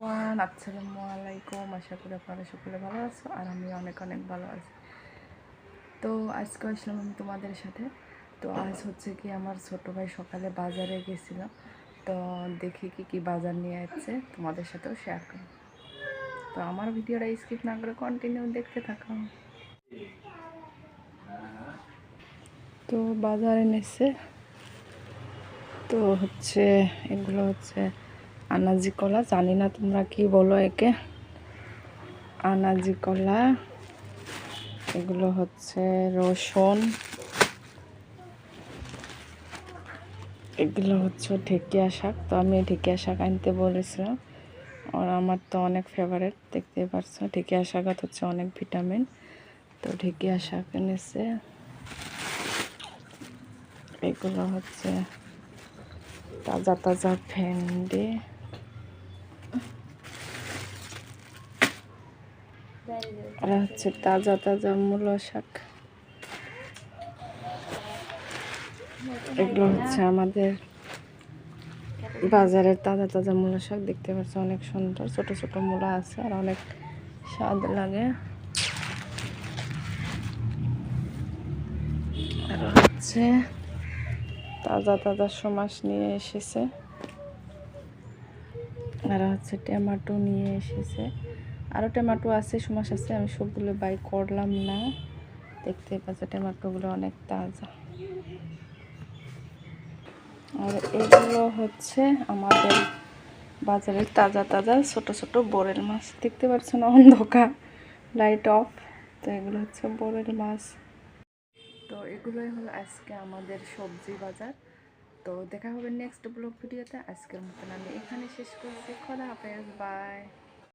আসসালামু আলাইকুম আশা করি আপনারা সকলে ভালো আছো আর আমি অনেক অনেক ভালো আছি। তো আজকে আসলাম আমি তোমাদের সাথে। তো আজ হচ্ছে কি আমার ছোট ভাই সকালে বাজারে গেছিল। তো দেখি কি কি বাজার নিয়ে আসছে, তোমাদের সাথেও শেয়ার করব। তো আমার ভিডিওটা স্কিপ না করে কন্টিনিউ দেখতে থাকো। তো বাজারে এনেছে তো হচ্ছে, এগুলো হচ্ছে আনাজি কলা, জানি না তোমরা কি বলো একে। আনাজি কলা, এগুলো হচ্ছে রসুন। এগুলো হচ্ছে ঢেকিয়া শাক। তো আমি ঢেকিয়া শাক আনতে বলেছিলাম। আর আমার তো অনেক ফেভারিট দেখতে পারছ। ঢেকিয়া শাকত হচ্ছে অনেক ভিটামিন তো ঢেকিয়া শাক এনেছে। এগুলো হচ্ছে তাজা তাজা ভেন্ডি। আর হচ্ছে তাজা তাজা মূলো শাক। এগুলো হচ্ছে আমাদের বাজারের তাজা তাজা মূলো শাক। দেখতে পাচ্ছ অনেক সুন্দর, ছোট ছোট মূলা আছে আর অনেক স্বাদ লাগে। আর হচ্ছে তাজা তাজা সমাস নিয়ে এসেছে। আর হচ্ছে টমেটো নিয়ে এসেছে। আরও টমেটো আছে, সমাস আছে, আমি সবগুলো বাই করলাম না। দেখতে পাচ্ছি, টমেটোগুলো অনেক তাজা। আর এগুলো হচ্ছে আমাদের বাজারের তাজা তাজা ছোট ছোট বোরেল মাছ। দেখতে পাচ্ছেন অন্ধকার লাইট অফ তো এগুলো হচ্ছে বোরেল মাছ। তো এগুলোই হলো আজকে আমাদের সবজি বাজার। তো দেখা হবে নেক্সট ব্লগ ভিডিওতে। আজকের মতন আমি এখানে শেষ করছি। খোলা হাফেজ বাই